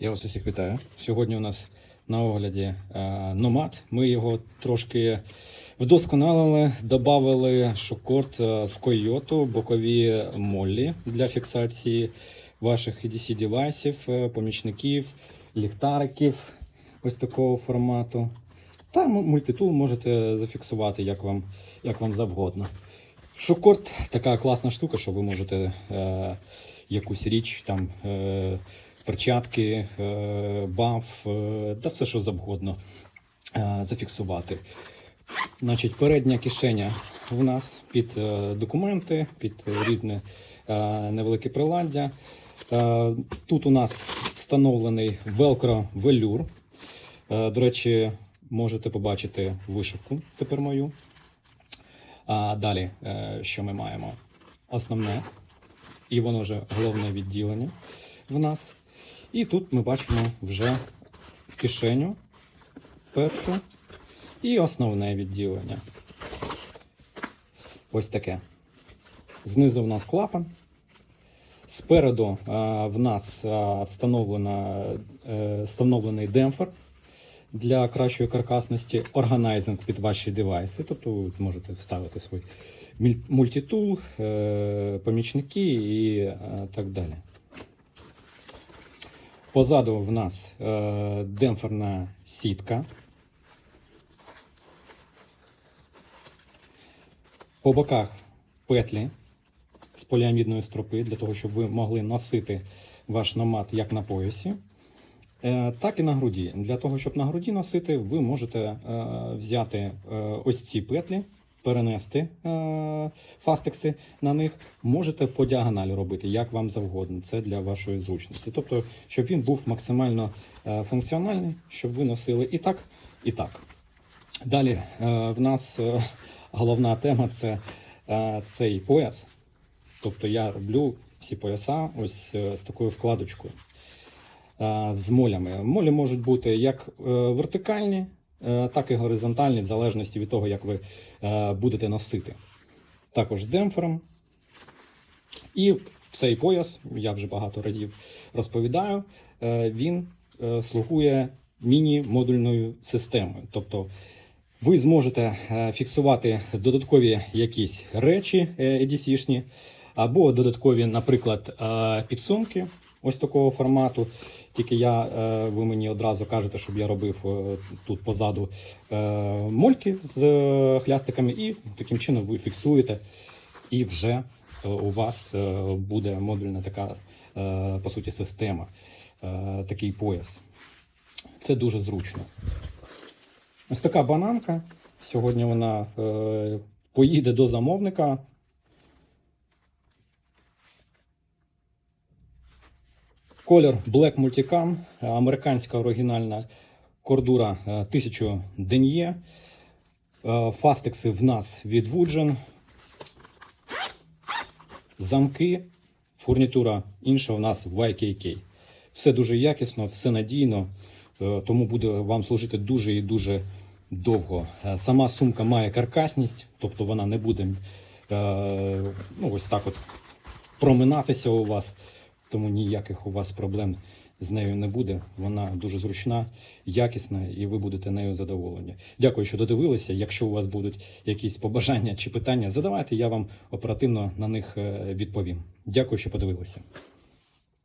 Я вас усіх вітаю. Сьогодні у нас на огляді е, номад. Ми його трошки вдосконалили, додали шокорд е, з койоту, бокові моллі для фіксації ваших EDC девайсів, е, помічників, ліхтариків ось такого формату. Та мультитул можете зафіксувати як вам, як вам завгодно. Шокорд така класна штука, що ви можете е, якусь річ, там, е, перчатки, е, баф, е, та все що завгодно е, зафіксувати. Значить, передня кишеня в нас під документи, під різне невелике приладдя. Тут у нас встановлений Velcro велюр. До речі, можете побачити вишивку тепер мою. А далі, що ми маємо? Основне, і воно вже головне відділення в нас. І тут ми бачимо вже кишеню першу і основне відділення. Ось таке. Знизу в нас клапан. Спереду е, в нас е, е, встановлений демпфер для кращої каркасності, органайзинг під ваші девайси. Тобто ви зможете вставити свій мультитул, е, помічники і е, так далі. Позаду в нас е, демпферна сітка. По боках петлі з поліамідної стропи, для того, щоб ви могли носити ваш намат як на поясі, е, так і на груді. Для того, щоб на груді носити, ви можете е, взяти е, ось ці петлі, перенести е, фастекси на них. Можете по діагоналі робити, як вам завгодно. Це для вашої зручності. Тобто, щоб він був максимально е, функціональний, щоб ви носили і так, і так. Далі е, в нас е, головна тема це е, цей пояс. Тобто я роблю всі пояса ось е, з такою вкладочкою е, з молями. Молі можуть бути як е, вертикальні, так і горизонтальні, в залежності від того, як ви е, будете носити. Також з демпфером. І цей пояс, я вже багато разів розповідаю, е, він е, слугує міні-модульною системою. Тобто ви зможете е, фіксувати додаткові якісь речі е, EDC-шні, або додаткові, наприклад, е, підсумки ось такого формату. Тільки я, е, ви мені одразу кажете, щоб я робив е, тут позаду е, мольки з хлястиками, і таким чином ви фіксуєте, і вже у вас буде модульна така, по суті, система, такий пояс. Це дуже зручно. Ось така бананка. Сьогодні вона поїде до замовника. Колір Black Multicam, е, американська оригінальна кордура е, 1000 ден'є. Е, Фастекси в нас від Woodgen. Замки, фурнітура інша у нас в YKK. Все дуже якісно, все надійно, е, тому буде вам служити дуже і дуже довго. Е, Сама сумка має каркасність, тобто вона не буде е, ну, ось так от проминатися у вас, тому ніяких у вас проблем з нею не буде. Вона дуже зручна, якісна, і ви будете нею задоволені. Дякую, що додивилися. Якщо у вас будуть якісь побажання чи питання, задавайте, я вам оперативно на них е, відповім. Дякую, що подивилися.